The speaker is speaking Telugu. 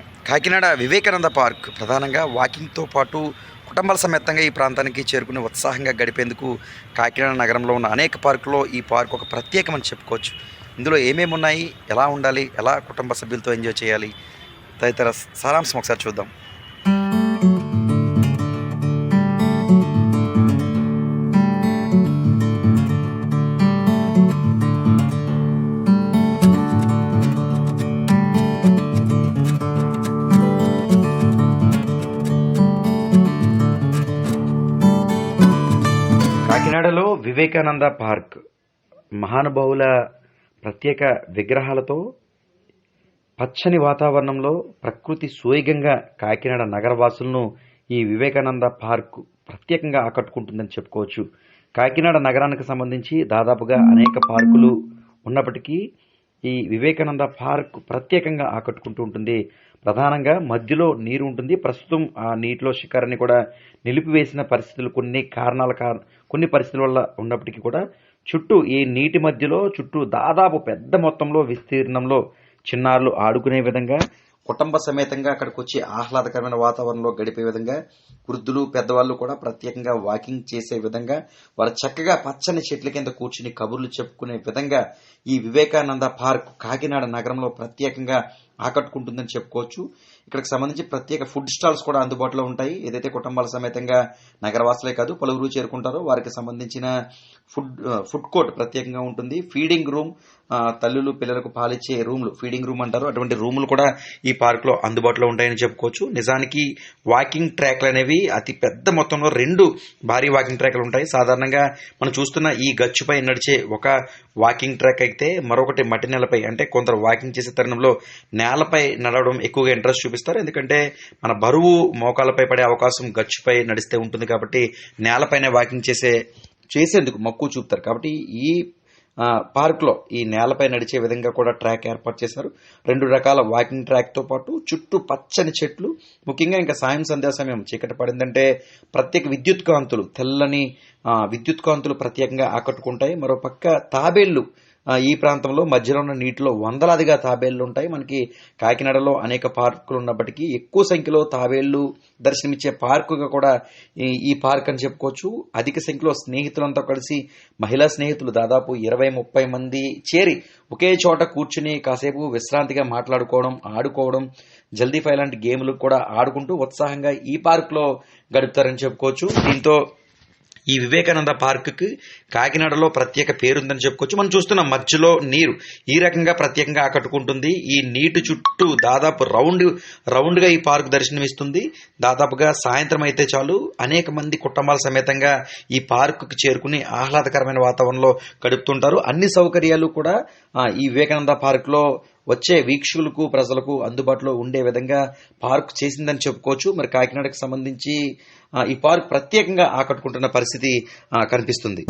కాకినాడ. వివేకానంద పార్క్ ప్రధానంగా వాకింగ్తో పాటు కుటుంబాల సమేతంగా ఈ ప్రాంతానికి చేరుకుని ఉత్సాహంగా గడిపేందుకు కాకినాడ నగరంలో ఉన్న అనేక పార్కుల్లో ఈ పార్క్ ఒక ప్రత్యేకమని చెప్పుకోవచ్చు. ఇందులో ఏమేమి ఉన్నాయి? ఎలా ఉండాలి? ఎలా కుటుంబ సభ్యులతో ఎంజాయ్ చేయాలి? తదితర సారాంశం ఒకసారి చూద్దాం. వివేకానంద పార్క్ మహానుభావుల ప్రత్యేక విగ్రహాలతో పచ్చని వాతావరణంలో ప్రకృతి సోయిగంగా కాకినాడ నగరవాసులను ఈ వివేకానంద పార్క్ ప్రత్యేకంగా ఆకట్టుకుంటుందని చెప్పుకోవచ్చు. కాకినాడ నగరానికి సంబంధించి దాదాపుగా అనేక పార్కులు ఉన్నప్పటికీ ఈ వివేకానంద పార్క్ ప్రత్యేకంగా ఆకట్టుకుంటూ ఉంటుంది. ప్రధానంగా మధ్యలో నీరు ఉంటుంది. ప్రస్తుతం ఆ నీటిలో షికారిని కూడా నిలిపివేసిన పరిస్థితులు కొన్ని కారణాల కారణ కొన్ని పరిస్థితుల వల్ల ఉన్నప్పటికీ కూడా చుట్టూ ఈ నీటి మధ్యలో చుట్టూ దాదాపు పెద్ద మొత్తంలో విస్తీర్ణంలో చిన్నారులు ఆడుకునే విధంగా కుటుంబ సమేతంగా అక్కడికి వచ్చి ఆహ్లాదకరమైన వాతావరణంలో గడిపే విధంగా వృద్ధులు పెద్దవాళ్ళు కూడా ప్రత్యేకంగా వాకింగ్ చేసే విధంగా వారు చక్కగా పచ్చని చెట్ల కింద కూర్చుని కబుర్లు చెప్పుకునే విధంగా ఈ వివేకానంద పార్క్ కాకినాడ నగరంలో ప్రత్యేకంగా ఆకట్టుకుంటుందని చెప్పుకోవచ్చు. ఇక్కడికి సంబంధించి ప్రత్యేక ఫుడ్ స్టాల్స్ కూడా అందుబాటులో ఉంటాయి. ఏదైతే కుటుంబాల సమేతంగా నగరవాసులే కాదు పలువురు చేరుకుంటారో వారికి సంబంధించిన ఫుడ్ ఫుడ్ కోర్ట్ ప్రత్యేకంగా ఉంటుంది. ఫీడింగ్ రూమ్ తల్లులు పిల్లలకు పాలిచ్చే రూమ్లు ఫీడింగ్ రూమ్ అంటారు. అటువంటి రూములు కూడా ఈ పార్కులో అందుబాటులో ఉంటాయని చెప్పుకోవచ్చు. నిజానికి వాకింగ్ ట్రాక్లు అనేవి అతి పెద్ద మొత్తంలో రెండు భారీ వాకింగ్ ట్రాక్లు ఉంటాయి. సాధారణంగా మనం చూస్తున్న ఈ గచ్చుపై నడిచే ఒక వాకింగ్ ట్రాక్ అయితే మరొకటి మట్టి నేలపై అంటే కొందరు వాకింగ్ చేసే తరుణంలో నేలపై నడవడం ఎక్కువగా ఇంట్రెస్ట్ చూపిస్తారు. ఎందుకంటే మన బరువు మోకాలపై పడే అవకాశం గచ్చుపై నడిస్తే ఉంటుంది కాబట్టి నేలపైనే వాకింగ్ చేసే చేసేందుకు మక్కువ చూపుతారు. కాబట్టి ఈ పార్క్లో ఈ నేలపై నడిచే విధంగా కూడా ట్రాక్ ఏర్పాటు చేశారు. రెండు రకాల వాకింగ్ ట్రాక్తో పాటు చుట్టూ పచ్చని చెట్లు. ముఖ్యంగా ఇంకా సాయం సంధ్యా సమయం చీకటి పడిందంటే ప్రత్యేక విద్యుత్ కాంతులు తెల్లని విద్యుత్ కాంతులు ప్రత్యేకంగా ఆకట్టుకుంటాయి. మరో పక్క తాబేళ్ళు ఈ ప్రాంతంలో మధ్యలో ఉన్న నీటిలో వందలాదిగా తాబేళ్ళు ఉంటాయి. మనకి కాకినాడలో అనేక పార్కులు ఉన్నప్పటికీ ఎక్కువ సంఖ్యలో తాబేళ్ళు దర్శనమిచ్చే పార్కుగా కూడా ఈ పార్క్ అని చెప్పుకోవచ్చు. అధిక సంఖ్యలో స్నేహితులంతా కలిసి మహిళా స్నేహితులు దాదాపు ఇరవై ముప్పై మంది చేరి ఒకే చోట కూర్చుని కాసేపు విశ్రాంతిగా మాట్లాడుకోవడం ఆడుకోవడం జల్దీ ఫై లాంటి గేములు కూడా ఆడుకుంటూ ఉత్సాహంగా ఈ పార్క్లో గడుపుతారని చెప్పుకోవచ్చు. దీంతో ఈ వివేకానంద పార్కుకి కాకినాడలో ప్రత్యేక పేరుందని చెప్పుకోవచ్చు. మనం చూస్తున్నాం మధ్యలో నీరు. ఈ రకంగా ప్రత్యేకంగా ఆకట్టుకుంటుంది. ఈ నీటి చుట్టూ దాదాపు రౌండ్ రౌండ్గా ఈ పార్క్ దర్శనమిస్తుంది. దాదాపుగా సాయంత్రం అయితే చాలు. అనేక మంది కుటుంబాల సమేతంగా ఈ పార్కుకి చేరుకుని ఆహ్లాదకరమైన వాతావరణంలో గడుపుతుంటారు. అన్ని సౌకర్యాలు కూడా ఈ వివేకానంద పార్కులో వచ్చే వీక్షకులకు ప్రజలకు అందుబాటులో ఉండే విధంగా పార్క్ చేసిందని చెప్పుకోవచ్చు. మరి కాకినాడకు సంబంధించి ఈ పార్క్ ప్రత్యేకంగా ఆకట్టుకుంటున్న పరిస్థితి కనిపిస్తుంది.